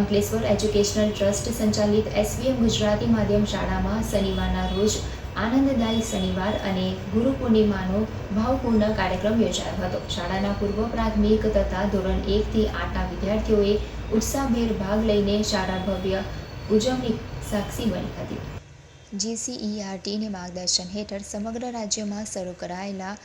Ankleshwar educational trust સંચાલિત SVM Gujarati માધ્યમ શાળામાં શનિવારના રોજ આનંદદાયી શનિવાર અને ગુરુ પૂર્ણિમાનો ભાવપૂર્ણ કાર્યક્રમ યોજાયો હતો. શાળાના પૂર્વ પ્રાથમિક તથા ધોરણ એકથી આઠના વિદ્યાર્થીઓએ ઉત્સાહભેર ભાગ લઈને શાળા ભવ્ય ઉજવણી સાક્ષી બની હતી. જીસીઈઆરટીને માર્ગદર્શન હેઠળ સમગ્ર રાજ્યમાં શરૂ કરાયેલા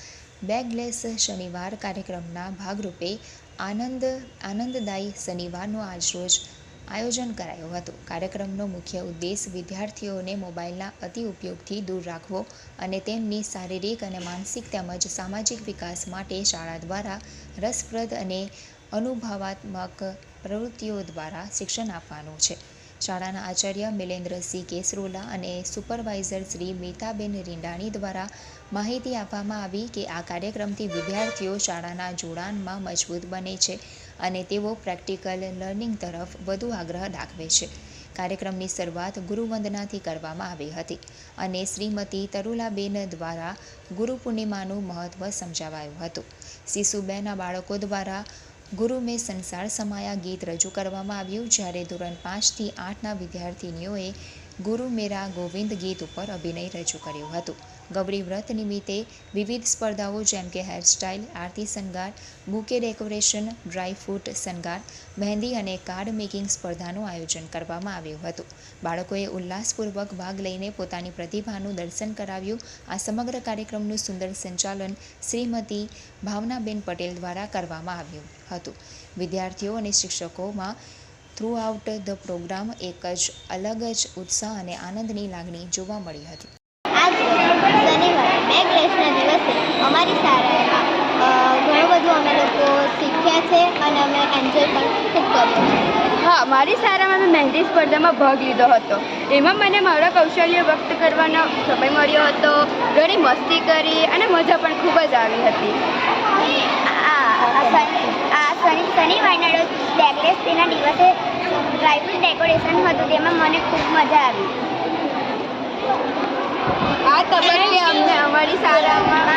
બેગલેસ શનિવાર કાર્યક્રમના ભાગરૂપે આનંદ, આનંદદાયી શનિવારનો આજરોજ આયોજન કરાયું હતું. કાર્યક્રમનો મુખ્ય ઉદ્દેશ વિદ્યાર્થીઓને મોબાઈલના અતિ ઉપયોગથી દૂર રાખવો અને તેમની શારીરિક અને માનસિક તેમજ સામાજિક વિકાસ માટે શાળા દ્વારા રસપ્રદ અને અનુભવાત્મક પ્રવૃત્તિઓ દ્વારા શિક્ષણ આપવાનું છે. શાળાના આચાર્ય મિલેન્દ્રસિંહ કેસરોલા અને સુપરવાઇઝર શ્રી મીતાબેન રીંડાણી દ્વારા માહિતી આપવામાં આવી કે આ કાર્યક્રમથી વિદ્યાર્થીઓ શાળાના જોડાણમાં મજબૂત બને છે અને તેઓ પ્રેક્ટિકલ લર્નિંગ તરફ વધુ આગ્રહ દાખવે છે. કાર્યક્રમની શરૂઆત ગુરુવંદનાથી કરવામાં આવી હતી અને શ્રીમતી તરુલાબેન દ્વારા ગુરુ પૂર્ણિમાનું મહત્ત્વ સમજાવાયું હતું. શિશુબેના બાળકો દ્વારા ગુરુ મેં સંસાર સમાયા ગીત રજૂ કરવામાં આવ્યું જ્યારે ધોરણ પાંચથી આઠના વિદ્યાર્થિનીઓએ ગુરુ મેરા ગોવિંદ ગીત ઉપર અભિનય રજૂ કર્યો હતું. ગૌરી વ્રત નિમિત્તે વિવિધ સ્પર્ધાઓ જેમ કે હેરસ્ટાઇલ આરતી શણગાર બુકે ડેકોરેશન ડ્રાય ફ્રૂટ શણગાર મહેંદી અને કાર્ડ મેકિંગ સ્પર્ધાનું આયોજન કરવામાં આવ્યું હતું. બાળકોએ ઉલ્લાસપૂર્વક ભાગ લઈને પોતાની પ્રતિભાનું દર્શન કરાવ્યું. આ સમગ્ર કાર્યક્રમનું સુંદર સંચાલન શ્રીમતી ભાવનાબેન પટેલ દ્વારા કરવામાં આવ્યું હતું. વિદ્યાર્થીઓ અને શિક્ષકોમાં થ્રુઆઉટ ધ પ્રોગ્રામ એક જ, અલગ જ ઉત્સાહ અને આનંદની લાગણી જોવા મળી હતી આજ શનિવાર બેગ રેસના દિવસે અમારી શાળામાં અ, ઘણું બધું અમે લોકો શીખ્યા છે અને અમે એન્જોય પણ ખૂબ કર્યો હા મારી શાળામાં મેં મહેંદી સ્પર્ધામાં ભાગ લીધો હતો. એમાં મને મારા કૌશલ્ય વ્યક્ત કરવાનો સમય મળ્યો હતો ઘણી મસ્તી કરી અને મજા પણ ખૂબ જ આવી હતી. આ આ શનિ આ શનિ શનિવારના રોજ બેગલેસ તેના દિવસે ડ્રાયફ્રૂટ ડેકોરેશન હતું તેમાં મને ખૂબ મજા આવી. આ તબક્કે અમને અમારી શાળામાં